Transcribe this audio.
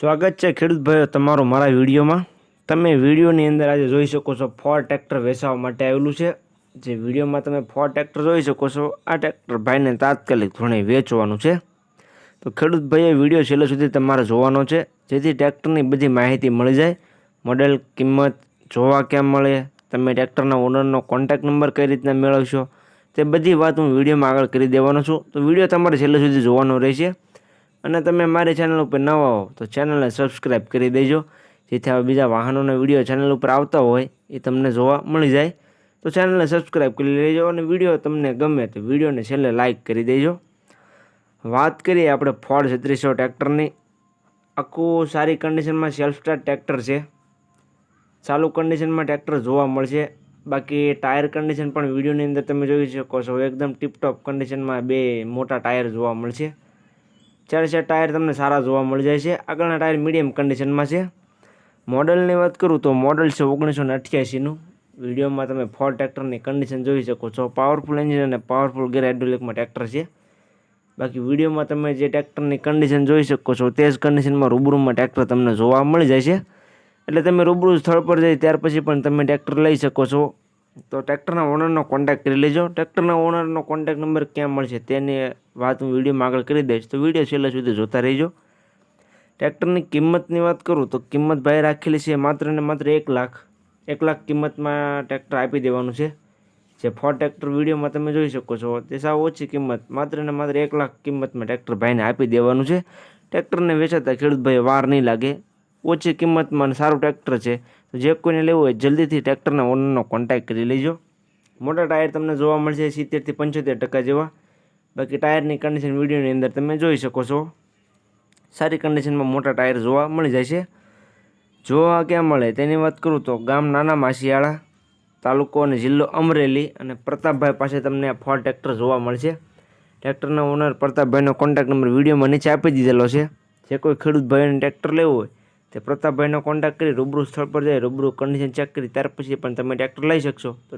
સ્વાગત છે ખેડૂત તમારું મારા વિડીયોમાં. તમે વિડીયોની અંદર આજે જોઈ શકો છો ફોર ટ્રેક્ટર વેચાવા માટે આવેલું છે. જે વિડીયોમાં તમે ફોર ટ્રેક્ટર જોઈ શકો છો. આ ટ્રેક્ટર ભાઈને તાત્કાલિક ધોરણે વેચવાનું છે. તો ખેડૂત ભાઈએ વીડિયો છેલ્લે સુધી તમારે જોવાનો છે. જેથી ટ્રેક્ટરની બધી માહિતી મળી જાય. મોડેલ કિંમત જોવા ક્યાં મળે, તમે ટ્રેક્ટરના ઓનરનો કોન્ટેક્ટ નંબર કઈ રીતના મેળવશો, તે બધી વાત હું વિડીયોમાં આગળ કરી દેવાનો છું. તો વીડિયો તમારે છેલ્લે સુધી જોવાનો રહેશે. અને તમે મારી ચેનલ ઉપર નવા હો, તો ચેનલને સબસ્ક્રાઈબ કરી દેજો. જેથી આવા બીજા વાહનોના વીડિયો ચેનલ ઉપર આવતા હોય, એ તમને જોવા મળી જાય. તો ચેનલને સબસ્ક્રાઈબ કરી લેજો અને વીડિયો તમને ગમે તો વિડીયોને છેલ્લે લાઇક કરી દેજો. વાત કરીએ આપણે ફોર્ડ છત્રીસો ટ્રેક્ટરની. આખું સારી કન્ડિશનમાં સેલ્ફ સ્ટાર્ટ ટ્રેક્ટર છે. ચાલુ કન્ડિશનમાં ટ્રેક્ટર જોવા મળશે. બાકી ટાયર કન્ડિશન પણ વિડીયોની અંદર તમે જોઈ શકો છો એકદમ ટીપટોપ કન્ડિશનમાં બે મોટા ટાયર જોવા મળશે. ચાર ચાર ટાયર તમને સારા જોવા મળી જાય છે. આગળના ટાયર મીડિયમ કન્ડિશનમાં છે. મોડલની વાત કરું તો મોડલ છે ઓગણીસો ને અઠ્યાસીનું. વિડીયોમાં તમે ફોર ટ્રેક્ટરની કન્ડિશન જોઈ શકો છો. પાવરફુલ એન્જિન અને પાવરફુલ ગેર હાઇડ્રોલિકમાં ટ્રેક્ટર છે. બાકી વિડીયોમાં તમે જે ટ્રેક્ટરની કન્ડિશન જોઈ શકો છો તે જ કન્ડિશનમાં રૂબરૂમાં ટ્રેક્ટર તમને જોવા મળી જાય છે. એટલે તમે રૂબરૂ સ્થળ પર જઈ ત્યાર પછી પણ તમે ટ્રેક્ટર લઈ શકો છો. તો ટ્રેક્ટરના ઓનરનો કોન્ટેક્ટ કરી લેજો. ટ્રેક્ટરના ઓનરનો કોન્ટેક્ટ નંબર ક્યાં મળશે તેની વાત હું વિડીયોમાં આગળ કરી દઈશ. તો વીડિયો છેલ્લા સુધી જોતા રહેજો. ટ્રેક્ટરની કિંમતની વાત કરું તો કિંમત ભાઈ રાખેલી છે માત્ર ને માત્ર એક લાખ. એક લાખ કિંમતમાં ટ્રેક્ટર આપી દેવાનું છે. જે ફોર ટ્રેક્ટર વિડીયોમાં તમે જોઈ શકો છો. તે સાવ ઓછી કિંમત. માત્ર ને માત્ર એક લાખ કિંમતમાં ટ્રેક્ટર ભાઈને આપી દેવાનું છે. ટ્રેક્ટરને વેચાતા ખેડૂત ભાઈ વાર નહીં લાગે. ઓછી કિંમતમાં સારું ટ્રેક્ટર છે, તો જે કોઈને લેવું હોય જલ્દીથી ટ્રેક્ટરના ઓનરનો કોન્ટેક્ટ કરી લેજો. મોટા ટાયર તમને જોવા મળશે સિત્તેરથી પંચોતેર ટકા જેવા. બાકી ટાયરની કન્ડિશન વિડીયોની અંદર તમે જોઈ શકો છો. સારી કન્ડિશનમાં મોટા ટાયર જોવા મળી જાય છે. જોવા ક્યાં મળે તેની વાત કરું તો ગામ નાના માસિયાળા તાલુકો અને જિલ્લો અમરેલી અને પ્રતાપભાઈ પાસે તમને આ ફોર ટ્રેક્ટર જોવા મળશે. ટ્રેક્ટરના ઓનર પ્રતાપભાઈનો કોન્ટેક્ટ નંબર વિડીયોમાં નીચે આપી દીધેલો છે. જે કોઈ ખેડૂત ભાઈને ટ્રેક્ટર લેવું હોય તે પ્રતાપભાઈનો કોન્ટેક્ટ કરી, રૂબરૂ સ્થળ પર જઈ રૂબરૂ કન્ડિશન ચેક કરી, ત્યાર પછી પણ તમે ટ્રેક્ટર લઈ શકશો. તો